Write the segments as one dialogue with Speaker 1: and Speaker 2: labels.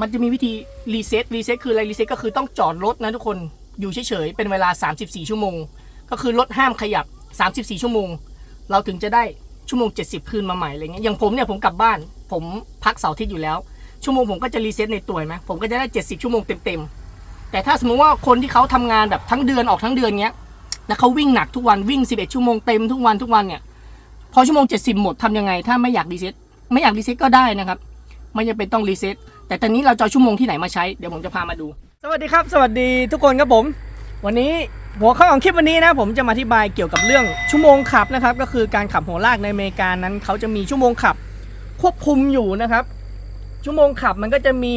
Speaker 1: มันจะมีวิธีรีเซ็ตรีเซ็ตคืออะไรรีเซ็ตก็คือต้องจอดรถนะทุกคนอยู่เฉยๆเป็นเวลา 34 ชั่วโมง ก็คือรถห้ามขยับ 34 ชั่วโมง เราถึงจะได้ชั่วโมง 70 คืนมาใหม่อะไรเงี้ยอย่างผมเนี่ยผมกลับบ้าน ผมพักเสาร์อาทิตย์อยู่แล้ว ชั่วโมงผมก็จะรีเซ็ตในตัวไหมผมก็จะได้ 70 ชั่วโมงเต็มๆแต่ถ้าสมมติว่าคนที่เขาทำงานแบบทั้งเดือนออกทั้งเดือนเงี้ยแล้วเขาวิ่งหนักทุกวันวิ่ง 11 ชั่วโมงเต็มทุกวันทุกวันเนี่ยพอชั่วโมง 70 หมดทำยังไง ถ้าไม่อยากรีเซ็ตไม่อยากรีเซ็ตก็ได้นะครับไม่จำเป็นต้องรีเซ็ต แต่ตอนนี้เราจะเอาชั่วโมงที่ไหนมาใช้เดี๋ยวผมจะพามาดู สวัสดีครับ สวัสดีทุกคนครับผม วันนี้หัวข้อของคลิปวันนี้นะผมจะมาอธิบายเกี่ยวกับเรื่องชั่วโมงขับนะครับ ก็คือการขับหัวลากในอเมริกานั้นเขาจะมีชั่วโมงขับควบคุมอยู่นะครับ ชั่วโมงขับมันก็จะมี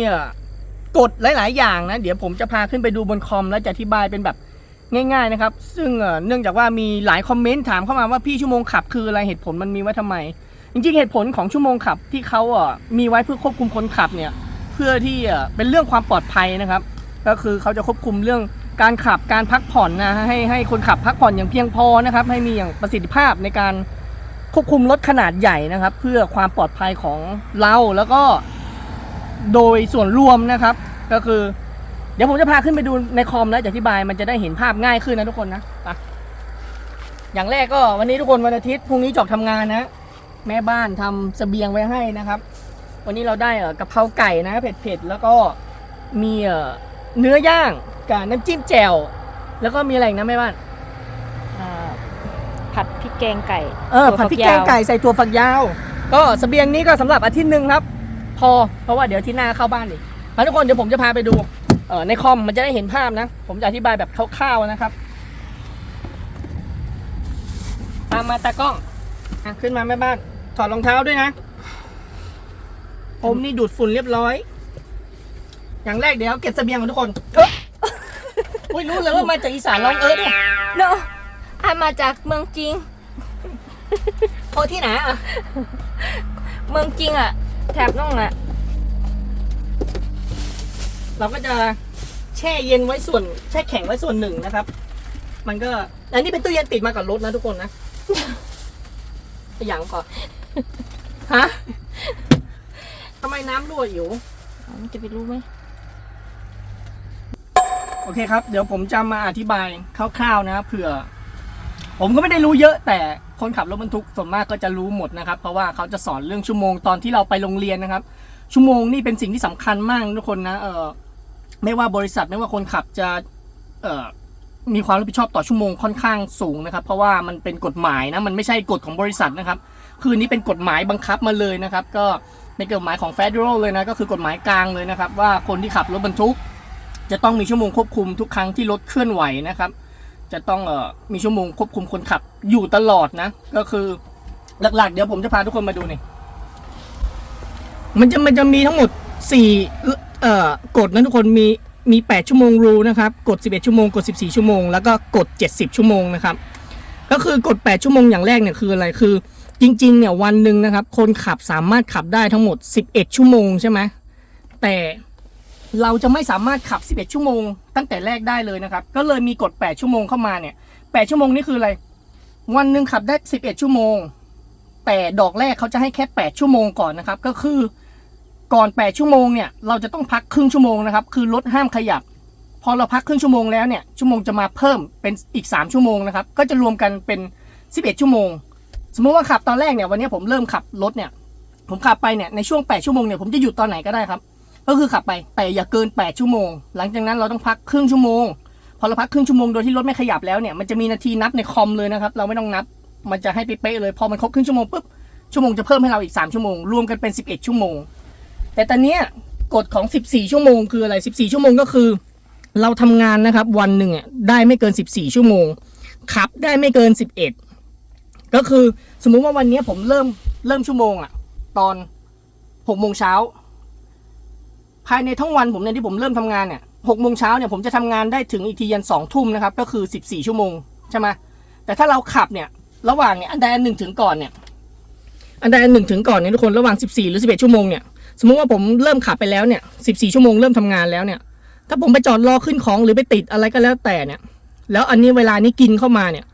Speaker 1: กฎหลาย ๆ อย่างนะ เดี๋ยวผมจะพาขึ้นไปดูบนคอมแล้วจะอธิบายเป็นแบบง่าย ๆ นะครับ ซึ่งเนื่องจากว่ามีหลายคอมเมนต์ถามเข้ามาว่าพี่ชั่วโมงขับคืออะไรเหตุผลมันมีไว้ทำไม จริง ๆ เหตุผลของชั่วโมงขับที่เขาอ่อมีไว้เพื่อควบคุมคนขับเนี่ย เพื่อที่เป็นเรื่องความปลอดภัยนะครับ ก็คือเขาจะควบคุมเรื่องการขับการพักผ่อนนะให้ให้คนขับพักผ่อนอย่างเพียงพอนะครับ ให้มีอย่างประสิทธิภาพในการควบคุมรถขนาดใหญ่นะครับ เพื่อความปลอดภัยของเราแล้วก็โดยส่วนรวมนะครับ ก็คือ เดี๋ยวผมจะพาขึ้นไปดูในคอมแล้วจะอธิบายมันจะได้เห็นภาพง่ายขึ้นนะทุกคนนะไปอย่างแรกก็วันนี้ทุกคนวันอาทิตย์พรุ่งนี้จอบทำงานนะ แม่บ้านทำเสบียงไว้ให้นะครับ วันนี้เราได้เอ่อกะเพราไก่นะเผ็ดๆแล้วก็มีเอ่อเนื้อย่างกับน้ำจิ้มแจ่วแล้วก็มีอะไรอีกนะแม่บ้าน
Speaker 2: อ่าผัดพริกแกงไก่
Speaker 1: เออ
Speaker 2: ถั่ว
Speaker 1: ผัดพริกแกงไก่ใส่ตัวฝักยาว ก็เสบียงนี้ก็สำหรับอาทิตย์หนึ่งครับ พอเพราะว่าเดี๋ยวอาที่หน้าเข้าบ้านอีกมาทุกคนเดี๋ยวผมจะพาไปดูเออในคอมมันจะได้เห็นภาพนะ ผมจะอธิบายแบบคร่าวๆนะครับ ตามมาตากล้องอะขึ้นมาแม่บ้านถอดรองเท้าด้วยนะ ผมนี่ดูดฝุ่นเรียบร้อย อย่างแรกเดี๋ยวเก็บเสบียงของทุกคนเอ้ยอุ้ยรู้เลยว่ามาจากอีสานร้องเอิร์ธเนี่ย
Speaker 2: โนอันมาจากเมืองจริง
Speaker 1: โอที่ไหนอะ
Speaker 2: เมืองจริงอะ แถบน่องอะ
Speaker 1: เราก็จะแช่เย็นไว้ส่วน แช่แข็งไว้ส่วนหนึ่งนะครับ มันก็อันนี้เป็นตู้เย็นติดมากับรถนะทุกคนนะอย่างก่อน ฮะ ทำไมน้ำรั่วอยู่
Speaker 2: มันจะไปรู้ไหม
Speaker 1: โอเคครับ เดี๋ยวผมจะมาอธิบายคร่าวๆนะครับเผื่อ ผมก็ไม่ได้รู้เยอะ แต่คนขับรถบรรทุกส่วนมากก็จะรู้หมดนะครับ เพราะว่าเขาจะสอนเรื่องชั่วโมงตอนที่เราไปโรงเรียนนะครับ ชั่วโมงนี่เป็นสิ่งที่สำคัญมากนะทุกคนนะเออไม่ว่าบริษัทไม่ว่าคนขับจะเอ่อมีความรับผิดชอบต่อชั่วโมงค่อนข้างสูงนะครับ เพราะว่ามันเป็นกฎหมายนะมันไม่ใช่กฎของบริษัทนะครับ คือนี้เป็นกฎหมายบังคับมาเลยนะครับ ก็ เป็นกฎหมายของ Federal เลยนะก็คือกฎหมายกลางเลยนะครับ ว่าคนที่ขับรถบรรทุก จะต้องมีชั่วโมงควบคุมทุกครั้งที่รถเคลื่อนไหวนะครับ จะต้องเอ่อมีชั่วโมงควบคุมคนขับอยู่ตลอดนะ ก็คือหลักๆ เดี๋ยวผมจะพาทุกคนมาดูนี่มันจะมันจะมีทั้งหมด4เอ่อกฎนะทุกคนมีมี 8 ชั่วโมงรูนะครับ กด 11 ชั่วโมง กด 14 ชั่วโมง แล้วก็กด 70 ชั่วโมงนะครับ ก็คือกด 8 ชั่วโมงอย่างแรกเนี่ยคืออะไร คือ จริงๆเนี่ยวันหนึ่งนะครับ คนขับสามารถขับได้ทั้งหมด 11 ชั่วโมงใช่ไหมแต่เราจะไม่สามารถขับ 11 ชั่วโมง ตั้งแต่แรกได้เลยนะครับ ก็เลยมีกฎ 8 ชั่วโมงเข้ามาเนี่ย 8 ชั่วโมงนี่คืออะไร วันหนึ่งขับได้ 11 ชั่วโมง แต่ดอกแรกเขาจะให้แค่ 8 ชั่วโมงก่อนนะครับ ก็คือก่อน 8 ชั่วโมงเนี่ย เราจะต้องพักครึ่งชั่วโมงนะครับ คือรถห้ามขยับ พอเราพักครึ่งชั่วโมงแล้วเนี่ย ชั่วโมงจะมาเพิ่มเป็นอีก 3 ชั่วโมงนะครับ ก็จะรวมกันเป็น 11 ชั่วโมง สมมติว่าขับตอนแรกเนี่ยวันนี้ผมเริ่มขับรถเนี่ย ผมขับไปเนี่ยในช่วง 8 ชั่วโมงเนี่ยผมจะหยุดตอนไหนก็ได้ครับ ก็คือขับไปแต่อย่าเกิน 8 ชั่วโมง หลังจากนั้นเราต้องพักครึ่งชั่วโมง พอเราพักครึ่งชั่วโมงโดยที่รถไม่ขยับแล้วเนี่ยมันจะมีนาทีนับในคอมเลยนะครับ เราไม่ต้องนับ มันจะให้เป๊ะเลย พอมันครบครึ่งชั่วโมงปุ๊บชั่วโมงจะเพิ่มให้เราอีก 3 ชั่วโมงรวมกันเป็น 11 ชั่วโมง แต่ตอนเนี้ยกฎของ 14 ชั่วโมงคืออะไร 14 ชั่วโมงก็คือ เราทำงานนะครับวันหนึ่งได้ไม่เกิน 14 ชั่วโมงขับได้ไม่เกิน 11 ก็คือสมมุติว่าวันนี้ผมเริ่มเริ่มชั่วโมงอะตอน6โมงเช้าภายในทั้งวันผมเนี่ยที่ผมเริ่มทำงานเนี่ย6โมงเช้าเนี่ยผมจะทำงานได้ถึงอีกทียัน2ทุ่มนะครับก็คือ14ชั่วโมงใช่ไหมแต่ถ้าเราขับเนี่ยระหว่างเนี่ยอันใดอันหนึ่งถึงก่อนเนี่ยอันใดอันหนึ่งถึงก่อนเนี่ยทุกคนระหว่าง14หรือ11ชั่วโมงเนี่ยสมมติว่าผมเริ่มขับไปแล้วเนี่ย14ชั่วโมงเริ่มทำงานแล้วเนี่ยถ้าผมไปจอดรอขึ้นของหรือไปติดอะไรก็แล้วแต่เนี่ยแล้วอันนี้เวลานี้กินเข้ามาเนี่ย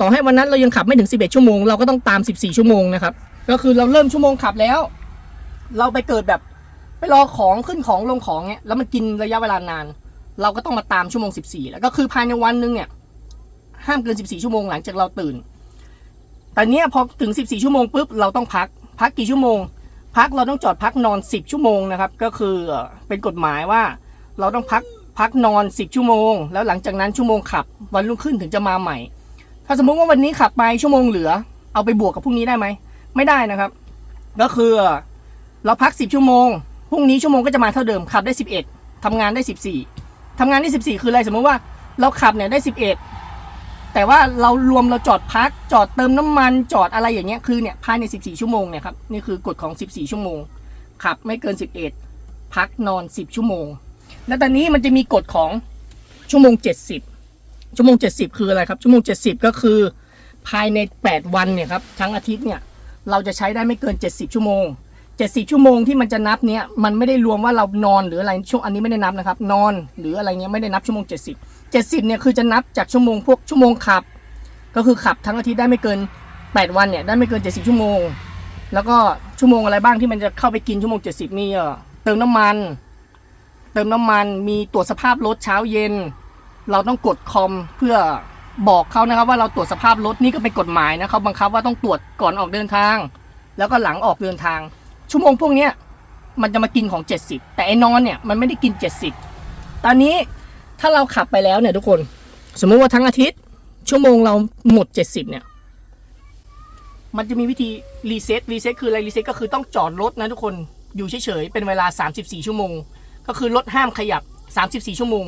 Speaker 1: ต่อให้วันนั้นเรายังขับไม่ถึง 11 ชั่วโมง เราก็ต้องตาม 14 ชั่วโมงนะครับ ก็คือเราเริ่มชั่วโมงขับแล้ว เราไปเกิดแบบไปรอของขึ้นของลงของเนี่ยแล้วมันกินระยะเวลานาน เราก็ต้องมาตามชั่วโมง 14 แล้วก็คือภายในวันหนึงเนี่ยห้ามเกิน 14 ชั่วโมงหลังจากเราตื่น แต่เนี้ยพอถึง 14 ชั่วโมงปุ๊บเราต้องพัก พักกี่ชั่วโมง พักเราต้องจอดพักนอน 10 ชั่วโมงนะครับ ก็คือเอ่อเป็นกฎหมายว่าเราต้องพักพักนอน 10 ชั่วโมง แล้วหลังจากนั้นชั่วโมงขับ วันรุ่งขึ้นถึงจะมาใหม่ ถ้าสมมุติว่าวันนี้ขับไปชั่วโมงเหลือ เอาไปบวกกับพรุ่งนี้ได้ไหม ไม่ได้นะครับ ก็คือเราพัก 10 ชั่วโมง พรุ่งนี้ชั่วโมงก็จะมาเท่าเดิม ขับได้ 11ทำงานได้ 14ทำงานได้ 14 คืออะไร สมมติว่าเราขับเนี่ยได้ 11 แต่ว่าเรารวมเราจอดพัก จอดเติมน้ำมัน จอดอะไรอย่างเงี้ย คือเนี่ยภายใน 14 ชั่วโมงเนี่ยครับ นี่คือกฎของ 14 ชั่วโมง ขับไม่เกิน 11 พักนอน 10 ชั่วโมง แล้วตอนนี้มันจะมีกฎของชั่วโมง 70 ชั่วโมง 70 คืออะไรครับ ชั่วโมง 70 ก็คือ ภายใน 8 วันเนี่ยครับทั้งอาทิตย์เนี่ยเราจะใช้ได้ไม่เกิน 70 ชั่วโมง 70 ชั่วโมงที่มันจะนับเนี่ยมันไม่ได้รวมว่าเรานอนหรืออะไรช่วงอันนี้ไม่ได้นับนะครับ นอนหรืออะไรเงี้ยไม่ได้นับชั่วโมง 70 70เนี่ยคือจะนับจากชั่วโมงพวกชั่วโมงขับ ก็คือขับทั้งอาทิตย์ได้ไม่เกิน 8 วันเนี่ยได้ไม่เกิน 70 ชั่วโมง แล้วก็ชั่วโมงอะไรบ้างที่มันจะเข้าไปกินชั่วโมง 70มีเอ่อเติมน้ำมัน เติมน้ำมันมีตรวจสภาพรถเช้าเย็น เราต้องกดคอมเพื่อบอกเขานะครับว่าเราตรวจสภาพรถนี่ก็เป็นกฎหมายนะเขาบังคับว่าต้องตรวจก่อนออกเดินทาง แล้วก็หลังออกเดินทาง ชั่วโมงพวกเนี้ยมันจะมากินของ 70 แต่ไอ้นอนเนี่ยมันไม่ได้กิน 70 ตอนนี้ถ้าเราขับไปแล้วเนี่ยทุกคน สมมุติว่าทั้งอาทิตย์ ชั่วโมงเราหมด 70 เนี่ย มันจะมีวิธีรีเซ็ตรีเซ็ตคืออะไรรีเซ็ตก็คือต้องจอดรถนะทุกคนอยู่เฉยๆเป็นเวลา 34 ชั่วโมง ก็คือรถห้ามขยับ 34 ชั่วโมง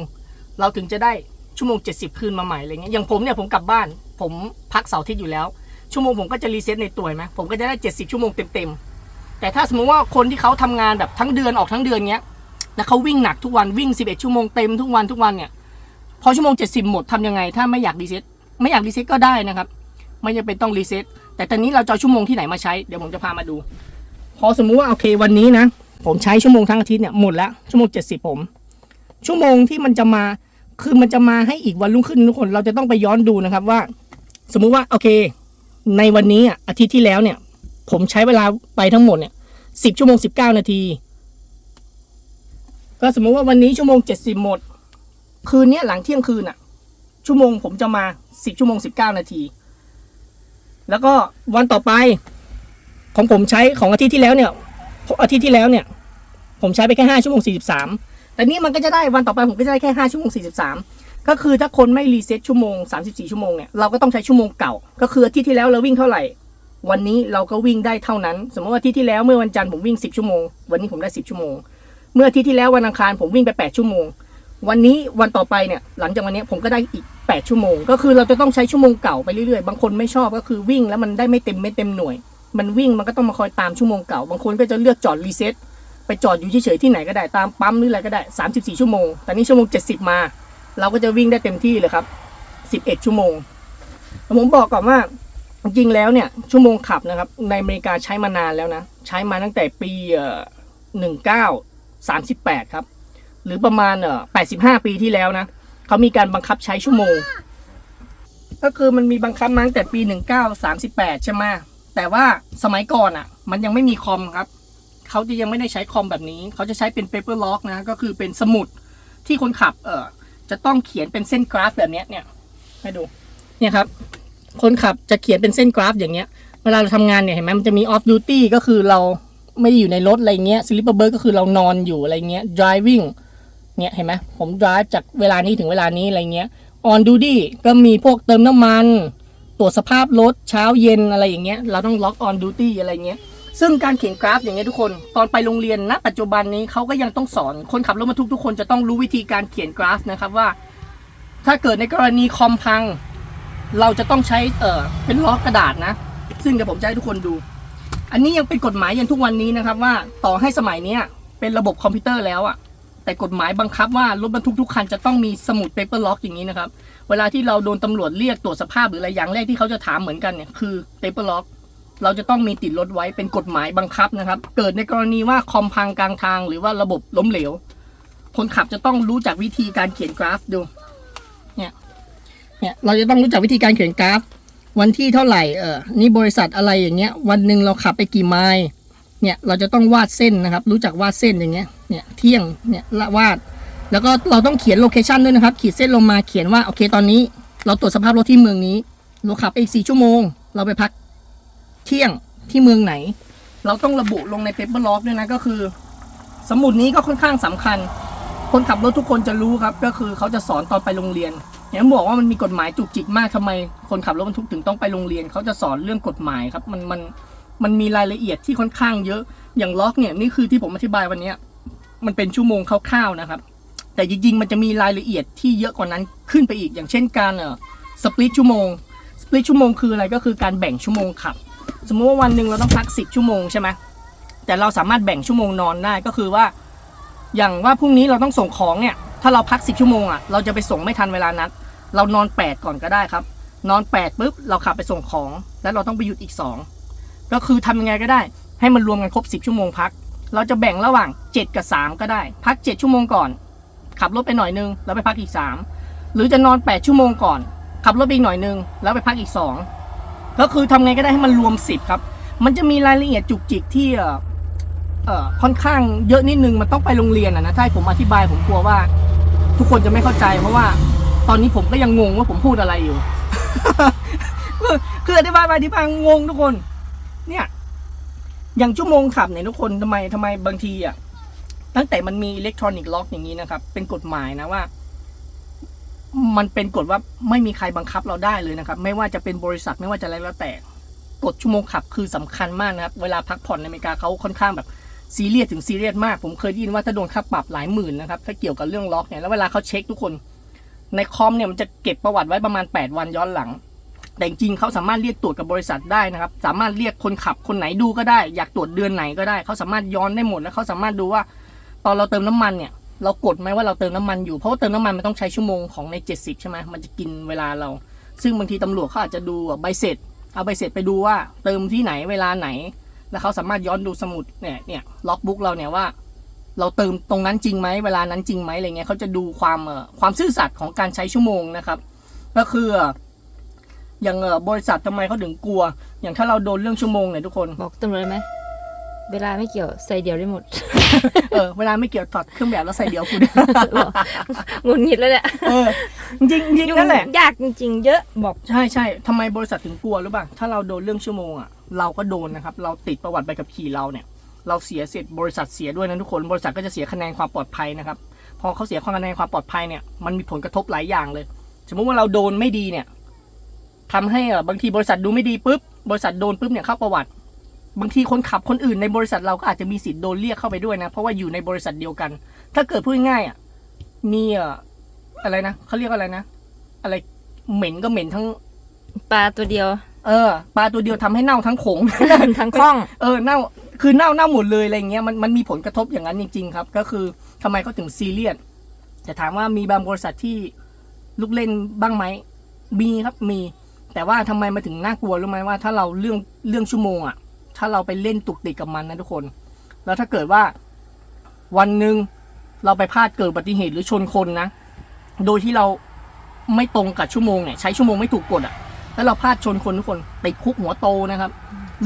Speaker 1: เราถึงจะได้ชั่วโมง 70 คืนมาใหม่อะไรเงี้ยอย่างผมเนี่ยผมกลับบ้าน ผมพักเสาร์อาทิตย์อยู่แล้ว ชั่วโมงผมก็จะรีเซ็ตในตัวไหมผมก็จะได้ 70 ชั่วโมงเต็มๆแต่ถ้าสมมติว่าคนที่เขาทำงานแบบทั้งเดือนออกทั้งเดือนเงี้ยแล้วเขาวิ่งหนักทุกวันวิ่ง 11 ชั่วโมงเต็มทุกวันทุกวันเนี่ยพอชั่วโมง 70 หมดทำยังไง ถ้าไม่อยากรีเซ็ตไม่อยากรีเซ็ตก็ได้นะครับไม่จำเป็นต้องรีเซ็ตแต่ตอนนี้เราจะชั่วโมงที่ไหนมาใช้เดี๋ยวผมจะพามาดูพอสมมุติว่าโอเควันนี้นะ ผมใช้ชั่วโมงทั้งอาทิตย์เนี่ยหมดแล้วชั่วโมง 70 ผม ชั่วโมงที่มันจะมาคือมันจะมาให้อีกวันรุ่งขึ้นทุกคนเราจะต้องไปย้อนดูนะครับว่า สมมุติว่าโอเค ในวันนี้อะอาทิตย์ที่แล้วเนี่ย ผมใช้เวลาไปทั้งหมดเนี่ยสิบชั่วโมงสิบเก้านาที ก็สมมุติว่าวันนี้ชั่วโมงเจ็ดสิบหมด คืนนี้หลังเที่ยงคืนอะ ชั่วโมงผมจะมาสิบชั่วโมงสิบเก้านาที แล้วก็วันต่อไปของผมใช้ของอาทิตย์ที่แล้วเนี่ยอาทิตย์ที่แล้วเนี่ย ผมใช้ไปแค่ห้าชั่วโมงสี่สิบสาม แต่นี่มันก็จะได้วันต่อไปผมก็จะได้แค่5ชั่วโมง43 ก็คือถ้าคนไม่รีเซ็ตชั่วโมง 34 ชั่วโมงเนี่ยเราก็ต้องใช้ชั่วโมงเก่า ก็คืออาทิตย์ที่แล้วเราวิ่งเท่าไหร่ วันนี้เราก็วิ่งได้เท่านั้น สมมติว่าอาทิตย์ที่แล้วเมื่อวันจันทร์ผมวิ่ง 10 ชั่วโมง วันนี้ผมได้ 10 ชั่วโมง เมื่ออาทิตย์ที่แล้ววันอังคารผมวิ่งไป 8 ชั่วโมง วันนี้วันต่อไปเนี่ยหลังจากวันนี้ผมก็ได้อีก 8 ชั่วโมง ก็คือเราจะต้องใช้ชั่วโมงเก่าไปเรื่อยๆ บางคนไม่ชอบก็คือวิ่งแล้วมันได้ไม่เต็มเม็ดเต็มหน่วย มันวิ่งมันก็ต้องมาคอยตามชั่วโมงเก่า บางคนก็จะเลือกจอดรีเซ็ต จอดอยู่เฉยๆที่ไหนก็ได้ตามปั๊มหรืออะไรก็ได้ 34 ชั่วโมง แต่นี่ชั่วโมง 70 มา เราก็จะวิ่งได้เต็มที่เลยครับ 11 ชั่วโมงผมบอกก่อนว่าจริงแล้วเนี่ยชั่วโมงขับนะครับในอเมริกาใช้มานานแล้วนะ ใช้มาตั้งแต่ปีเอ่อ1938ครับ หรือประมาณเอ่อ85ปีที่แล้วนะเขามีการบังคับใช้ชั่วโมง ก็คือมันมีบังคับมาตั้งแต่ปี1938ใช่ไหมแต่ว่าสมัยก่อนอะ มันยังไม่มีคอมครับ เขาจะยังไม่ได้ใช้คอมแบบนี้ เขาจะใช้เป็น paper log นะ ก็คือเป็นสมุดที่คนขับเออจะต้องเขียนเป็นเส้นกราฟแบบนี้เนี่ยให้ดูเนี่ยครับคนขับจะเขียนเป็นเส้นกราฟอย่างเงี้ย เวลาเราทำงานเนี่ยเห็นไหมมันจะมี off duty ก็คือเราไม่ได้อยู่ในรถอะไรเงี้ย sleeper berth ก็คือเรานอนอยู่อะไรเงี้ย driving เนี่ยเห็นไหมผม drive จากเวลานี้ถึงเวลานี้อะไรเงี้ย on duty ก็มีพวกเติมน้ำมัน ตรวจสภาพรถเช้าเย็นอะไรอย่างเงี้ย เราต้อง log on duty อะไรเงี้ย ซึ่งการเขียนกราฟอย่างเงี้ยทุกคน ตอนไปโรงเรียนณปัจจุบันนี้เขาก็ยังต้องสอนคนขับรถบรรทุกทุกคนจะต้องรู้วิธีการเขียนกราฟนะครับว่า ถ้าเกิดในกรณีคอมพัง เราจะต้องใช้เออเป็นล็อกกระดาษนะ ซึ่งเดี๋ยวผมจะให้ทุกคนดู อันนี้ยังเป็นกฎหมายยันทุกวันนี้นะครับ ว่าต่อให้สมัยเนี้ยเป็นระบบคอมพิวเตอร์แล้วอะแต่กฎหมายบังคับว่ารถบรรทุกทุกคันจะต้องมีสมุดเปเปอร์ล็อกอย่างนี้นะครับ เวลาที่เราโดนตำรวจเรียกตรวจสภาพหรืออะไรอย่างแรกที่เขาจะถามเหมือนกันเนี่ยคือเปเปอร์ล็อก เราจะต้องมีติดรถไว้เป็นกฎหมายบังคับนะครับ เกิดในกรณีว่าคอมพังกลางทาง หรือว่าระบบล้มเหลว คนขับจะต้องรู้จักวิธีการเขียนกราฟดู เนี่ย เนี่ยเราจะต้องรู้จักวิธีการเขียนกราฟ วันที่เท่าไหร่เออนี่บริษัทอะไรอย่างเงี้ย วันหนึ่งเราขับไปกี่ไมล์เนี่ยเราจะต้องวาดเส้นนะครับ รู้จักวาดเส้นอย่างเงี้ย เนี่ยเที่ยงเนี่ยละวาด แล้วก็เราต้องเขียนโลเคชันด้วยนะครับ ขีดเส้นลงมาเขียนว่าโอเคตอนนี้ เราตรวจสภาพรถที่เมืองนี้เราขับไปอีกสี่ชั่วโมง เราไปพัก เที่ยงที่เมืองไหน เราต้องระบุลงในเปเปอร์ล็อกด้วยนะก็คือ สมุดนี้ก็ค่อนข้างสำคัญ คนขับรถทุกคนจะรู้ครับ ก็คือเขาจะสอนตอนไปโรงเรียนอย่างบอกว่ามันมีกฎหมายจุกจิกมากทำไม คนขับรถบรรทุกถึงต้องไปโรงเรียนเขาจะสอนเรื่องกฎหมายครับมันมันมันมีรายละเอียดที่ค่อนข้างเยอะอย่างล็อกเนี่ยนี่คือที่ผมอธิบายวันนี้มันเป็นชั่วโมงคร่าวๆนะครับ แต่จริงๆมันจะมีรายละเอียดที่เยอะกว่านั้นขึ้นไปอีกอย่างเช่นการเอ่อสปลิตชั่วโมงสปลิตชั่วโมงคืออะไรก็คือการแบ่งชั่วโมงขับ สมมติว่าวันหนึ่งเราต้องพักสิบชั่วโมงใช่ไหมแต่เราสามารถแบ่งชั่วโมงนอนได้ก็คือว่า อย่างว่าพรุ่งนี้เราต้องส่งของเนี่ย ถ้าเราพักสิบชั่วโมงอะเราจะไปส่งไม่ทันเวลานัดเรานอนแปดก่อนก็ได้ครับ นอนแปดปุ๊บเราขับไปส่งของ แล้วเราต้องไปหยุดอีกสองก็คือทำยังไงก็ได้ ให้มันรวมกันครบสิบชั่วโมงพัก เราจะแบ่งระหว่างเจ็ดกับสามก็ได้ พักเจ็ดชั่วโมงก่อน ขับรถไปหน่อยนึงแล้วไปพักอีกสามหรือจะนอนแปดชั่วโมงก่อน ขับรถไปอีกหน่อยนึงแล้วไปพักอีกสอง ก็คือทำไงก็ได้ให้มันรวมสิบครับ มันจะมีรายละเอียดจุกจิกที่เอ่อเอ่อค่อนข้างเยอะนิดนึงมันต้องไปโรงเรียนอะนะถ้าให้ผมอธิบายผมกลัวว่า ทุกคนจะไม่เข้าใจ เพราะว่าตอนนี้ผมก็ยังงงว่าผมพูดอะไรอยู่ คือคืออธิบายไปอธิบายงงทุกคน เนี่ย อย่างชั่วโมงขับเนี่ยทุกคนทำไมทำไมบางทีอะตั้งแต่มันมีอิเล็กทรอนิกส์ล็อกอย่างนี้นะครับ เป็นกฎหมายนะว่า มันเป็นกฎว่าไม่มีใครบังคับเราได้เลยนะครับ ไม่ว่าจะเป็นบริษัทไม่ว่าจะอะไรแล้วแต่กฎชั่วโมงขับคือสำคัญมากนะครับ เวลาพักผ่อนในอเมริกาเขาค่อนข้างแบบซีเรียสถึงซีเรียสมาก ผมเคยได้ยินว่าถ้าโดนค่าปรับหลายหมื่นนะครับ ถ้าเกี่ยวกับเรื่องล็อกเนี่ย แล้วเวลาเขาเช็คทุกคน ในคอมเนี่ยมันจะเก็บประวัติไว้ประมาณ 8 วันย้อนหลัง แต่จริงเขาสามารถเรียกตรวจกับบริษัทได้นะครับ สามารถเรียกคนขับคนไหนดูก็ได้ อยากตรวจเดือนไหนก็ได้ เขาสามารถย้อนได้หมด แล้วเขาสามารถดูว่า ตอนเราเติมน้ำมันเนี่ย เรากดไหมว่าเราเติมน้ำมันอยู่เพราะว่าเติมน้ำมันมันต้องใช้ชั่วโมงของใน 70 ใช่ไหมมันจะกินเวลาเรา ซึ่งบางทีตำรวจเขาอาจจะดูใบเสร็จ เอาใบเสร็จไปดูว่า เติมที่ไหนเวลาไหน แล้วเขาสามารถย้อนดูสมุดเนี่ยเนี่ยล็อกบุ๊กเราเนี่ยว่า เราเติมตรงนั้นจริงไหมเวลานั้นจริงไหมอะไรเงี้ยเขาจะดูความเอ่อความซื่อสัตย์ของการใช้ชั่วโมงนะครับ ก็คืออย่างเอ่อบริษัททำไมเขาถึงกลัว อย่างถ้าเราโดนเรื่องชั่วโมงเนี่ยทุกคน
Speaker 2: บอกตำรวจเลยไหมเวลาไม่เกี่ยวใส่เดียวได้หมด
Speaker 1: เออเวลาไม่เกี่ยวถอดเครื่องแบบแล้วใส่เดียวคุณ
Speaker 2: หงุดหงิดแล้วเนี่ย
Speaker 1: เออจริงๆจริงๆนั่นแหละ
Speaker 2: ยากจริง ๆ เยอะบอก
Speaker 1: ใช่ใช่ทำไมบริษัทถึงกลัวหรือเปล่าถ้าเราโดนเรื่องชั่วโมงอะเราก็โดนนะครับ เราติดประวัติใบขับขี่เราเนี่ย เราเสียเสร็จบริษัทเสียด้วยนะทุกคนบริษัทก็จะเสียคะแนนความปลอดภัยนะครับพอเขาเสียคะแนนความปลอดภัยเนี่ยมันมีผลกระทบหลายอย่างเลย สมมุติว่าเราโดนไม่ดีเนี่ยทำให้เอ่อบางทีบริษัทดูไม่ดีปุ๊บบริษัทโดนปุ๊บเนี่ยเข้าประวัติ บางทีคนขับคนอื่นในบริษัทเราก็อาจจะมีสิทธิ์โดนเรียกเข้าไปด้วยนะ เพราะว่าอยู่ในบริษัทเดียวกัน ถ้าเกิดพูดง่ายๆอะมีเอ่ออะไรนะเขาเรียกว่าอะไรนะ อะไรเหม็นก็เหม็นทั้ง
Speaker 2: ปลาตัวเดียว
Speaker 1: เออปลาตัวเดียวทำให้เน่าทั้งโขง
Speaker 2: ทั้งคล้อง
Speaker 1: เออเน่าคือเน่าเน่าหมดเลยอะไรเงี้ยมันมันมีผลกระทบอย่างนั้นจริง ๆ ครับ ก็คือทำไมเขาถึงซีเรียสแต่ถามว่ามีบางบริษัทที่ลูกเล่นบ้างไหมมีครับมี แต่ว่าทำไมมาถึงน่ากลัวรู้ไหมว่า ถ้าเราเรื่องเรื่องชั่วโมงอะ ถ้าเราไปเล่นตุกติกกับมันนะทุกคน แล้วถ้าเกิดว่าวันหนึ่งเราไปพลาดเกิดอุบัติเหตุหรือชนคนนะ โดยที่เราไม่ตรงกับชั่วโมงเนี่ยใช้ชั่วโมงไม่ถูกกฎอะ แล้วเราพลาดชนคนทุกคนติดคุกหัวโตนะครับ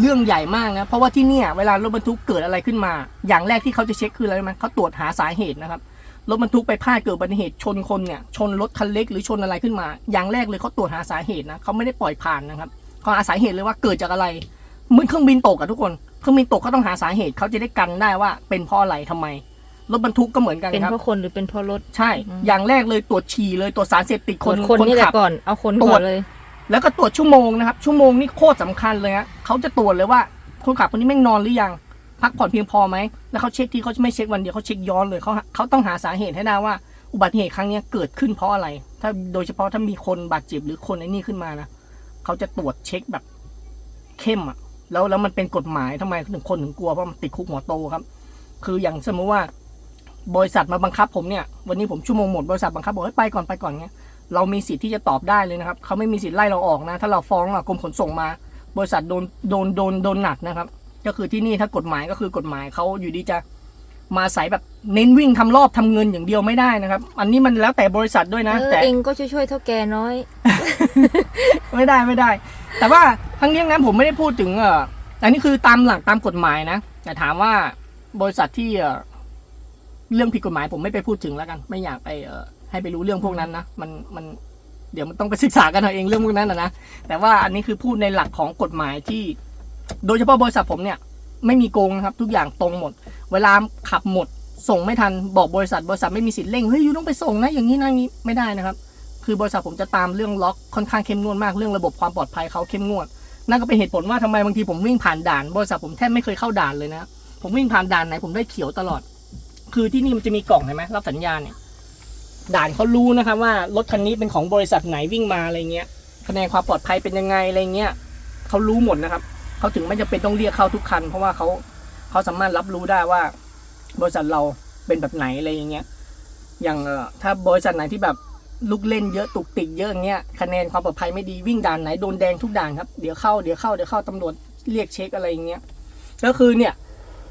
Speaker 1: เรื่องใหญ่มากนะ เพราะว่าที่เนี่ยเวลารถบรรทุกเกิดอะไรขึ้นมา อย่างแรกที่เขาจะเช็คคืออะไรไหมเขาตรวจหาสาเหตุนะครับ รถบรรทุกไปพลาดเกิดอุบัติเหตุชนคนเนี่ย ชนรถคันเล็กหรือชนอะไรขึ้นมา อย่างแรกเลยเขาตรวจหาสาเหตุนะเขาไม่ได้ปล่อยผ่านนะครับเขาหาสาเหตุเลยว่าเกิดจากอะไร เหมือนเครื่องบินตกอะทุกคนเครื่องบินตกเขาต้องหาสาเหตุเขาจะได้กันได้ว่าเป็นเพราะอะไรทำไมรถบรรทุกก็เหมือนกัน
Speaker 2: เป็น
Speaker 1: ครับ
Speaker 2: เพราะคนหรือเป็นเพราะรถ
Speaker 1: ใช่ อย่างแรกเลยตรวจฉี่เลยตรวจสารเสพติด
Speaker 2: ค
Speaker 1: คน
Speaker 2: นคนนี่แหละ
Speaker 1: ขับ
Speaker 2: ก่อนเอาคน
Speaker 1: ตร
Speaker 2: ก่
Speaker 1: ว
Speaker 2: อ
Speaker 1: จ
Speaker 2: นเลย
Speaker 1: แล้วก็ตรวจชั่วโมงนะครับ ชั่วโมงนี่โคตรสำคัญเลยฮะเขาจะตรวจเลยว่าคนขับคนนี้แม่งนอนหรือยัง พักผ่อนเพียงพอไหมแล้วเขาเช็คที่เขาไม่เช็ควันเดียวเขาเช็คย้อนเลยเขาเขาต้องหาสาเหตุให้ได้ว่าอุบัติเหตุครั้งเนี้ยเกิดขึ้นเพราะอะไร ถ้าโดยเฉพาะถ้ามีคนบาดเจ็บหรือคนไอ้นี่ขึ้นมานะเขาจะตรวจเช็คแบบเข้มอะ แล้วแล้วมันเป็นกฎหมายทำไมถึงคนถึงกลัวเพราะมันติดคุกหัวโตครับ คืออย่างสมมติว่า บริษัทมาบังคับผมเนี่ย วันนี้ผมชั่วโมงหมดบริษัทบังคับบอกให้ไปก่อนไปก่อนเงี้ยเรามีสิทธิ์ที่จะตอบได้เลยนะครับเขาไม่มีสิทธิ์ไล่เราออกนะ ถ้าเราฟ้องอะกรมขนส่งมา บริษัทโดนโดนโดนโดนหนักนะครับ ก็คือที่นี่ถ้ากฎหมายก็คือกฎหมายเขาอยู่ดีจะมาใส่แบบเน้นวิ่งทำรอบทำเงินอย่างเดียวไม่ได้นะครับ อันนี้มันแล้วแต่บริษัทด้วยนะ
Speaker 2: เออ
Speaker 1: แต่
Speaker 2: เองก็ช่วยๆเท่าแกน้อย
Speaker 1: ไม่ได้ไม่ได้ แต่ว่า ทั้งนี้ทั้งนั้นผมไม่ได้พูดถึงเอ่ออันนี้คือตามหลักตามกฎหมายนะแต่ถามว่าบริษัทที่เอ่อเรื่องผิดกฎหมายผมไม่ไปพูดถึงแล้วกัน ไม่อยากไปเอ่อให้ไปรู้เรื่องพวกนั้นนะมันมันเดี๋ยวมันต้องไปศึกษากันเอาเองเรื่องพวกนั้นนะนะแต่ว่าอันนี้คือพูดในหลักของกฎหมายที่ โดยเฉพาะบริษัทผมเนี่ยไม่มีโกงนะครับ ทุกอย่างตรงหมด เวลาขับหมด ส่งไม่ทันบอกบริษัทบริษัทไม่มีสิทธิ์เร่งเฮ้ยยูต้องไปส่งนะอย่างนี้นะอย่างนี้ไม่ได้นะครับ คือบริษัทผมจะตามเรื่องล็อกค่อนข้างเข้มงวดมากเรื่องระบบความปลอดภัยเขาเข้มงวด นั่นก็เป็นเหตุผลว่าทำไมบางทีผมวิ่งผ่านด่านบริษัทผมแทบไม่เคยเข้าด่านเลยนะผมวิ่งผ่านด่านไหนผมได้เขียวตลอด คือที่นี่มันจะมีกล่องเห็นไหมรับสัญญาณเนี่ย ด่านเขารู้นะครับว่ารถคันนี้เป็นของบริษัทไหนวิ่งมาอะไรเงี้ยคะแนนความปลอดภัยเป็นยังไงอะไรเงี้ยเขารู้หมดนะครับเขาถึงไม่จำเป็นต้องเรียกเข้าทุกคัน เพราะว่าเขาเขาสามารถรับรู้ได้ว่า บริษัทเราเป็นแบบไหนอะไรอย่างเงี้ยอย่างถ้าบริษัทไหนที่แบบ ลูกเล่นเยอะตุกติกเยอะอย่างเงี้ยคะแนนความปลอดภัยไม่ดีวิ่งด่านไหนโดนแดงทุกด่านครับเดี๋ยวเข้าเดี๋ยวเข้าเดี๋ยวเข้าตำรวจเรียกเช็คอะไรอย่างเงี้ยก็คือเนี่ย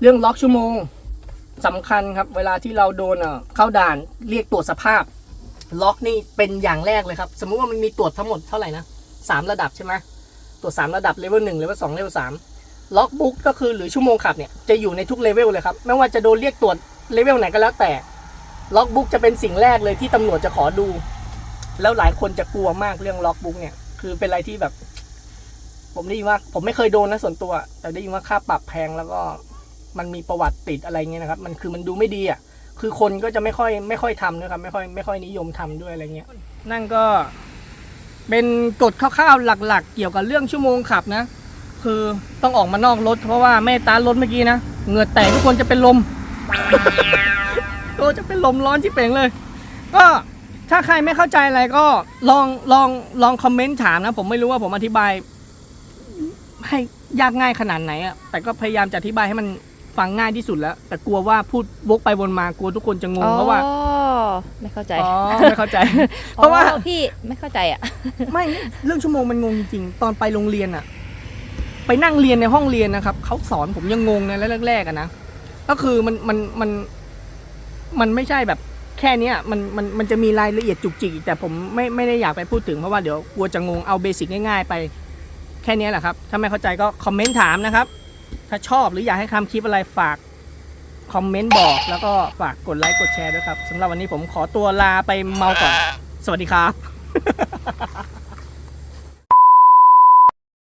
Speaker 1: เรื่องล็อกชั่วโมงสำคัญครับ เวลาที่เราโดนอ่อเข้าด่านเรียกตรวจสภาพ ล็อกนี่เป็นอย่างแรกเลยครับ สมมุติว่ามันมีตรวจทั้งหมดเท่าไหร่นะสามระดับใช่ไหมตรวจสามระดับเลเวลหนึ่งเลเวลสองเลเวลสามล็อกบุ๊กก็คือหรือชั่วโมงขับเนี่ยจะอยู่ในทุกเลเวลเลยครับไม่ว่าจะโดนเรียกตรวจเลเวลไหนก็แล้วแต่ล็อกบุ๊กจะเป็นสิ่งแรกเลยที่ตำรวจจะขอดู แล้วหลายคนจะกลัวมากเรื่องล็อกบุ๊กเนี่ย คือเป็นอะไรที่แบบ ผมได้ยินว่า ผมไม่เคยโดนนะส่วนตัว แต่ได้ยินว่าค่าปรับแพงแล้วก็มันมีประวัติติดอะไรเงี้ยนะครับ มันคือมันดูไม่ดีอะ คือคนก็จะไม่ค่อยไม่ค่อยทำด้วยครับ ไม่ค่อยไม่ค่อยนิยมทำด้วยอะไรเงี้ย นั่นก็เป็นกฎคร่าวๆหลัก ๆ เกี่ยวกับเรื่องชั่วโมงขับนะ คือต้องออกมานอกรถ เพราะว่าแม่ตารถเมื่อกี้นะเหงื่อแตกทุกคนจะเป็นลมโอ้จะเป็นลมร้อนที่เป่งเลย ก็ ถ้าใครไม่เข้าใจอะไรก็ลองลองลองคอมเมนต์ถามนะ ผมไม่รู้ว่าผมอธิบาย ให้ยากง่ายขนาดไหนอะแต่ก็พยายามจะอธิบายให้มันฟังง่ายที่สุดแล้ว แต่กลัวว่าพูดวกไปวนมากลัวทุกคนจะงงเพราะว่า
Speaker 2: อ๋อไม่เข้าใจ
Speaker 1: อ๋อไม่เข้าใจ เพราะว่า
Speaker 2: อ๋อพี่ไม่เข้าใจอะ
Speaker 1: ไม่เรื่องชั่วโมงมันงงจริงๆตอนไปโรงเรียนอะไปนั่งเรียนในห้องเรียนนะครับเขาสอนผมยังงงในแรกๆอะนะก็คือมันมันมันมันไม่ใช่แบบ แค่นี้มันมันมันจะมีรายละเอียดจุกจิกแต่ผมไม่ไม่ได้อยากไปพูดถึงเพราะว่าเดี๋ยวกลัวจะงงเอาเบสิกง่ายๆไป แค่นี้แหละครับ ถ้าไม่เข้าใจก็คอมเมนต์ถามนะครับ ถ้าชอบหรืออยากให้ทำคลิปอะไรฝากคอมเมนต์บอก แล้วก็ฝากกดไลค์กดแชร์ด้วยครับสำหรับวันนี้ผมขอตัวลาไปเมาก่อน สวัสดีครับ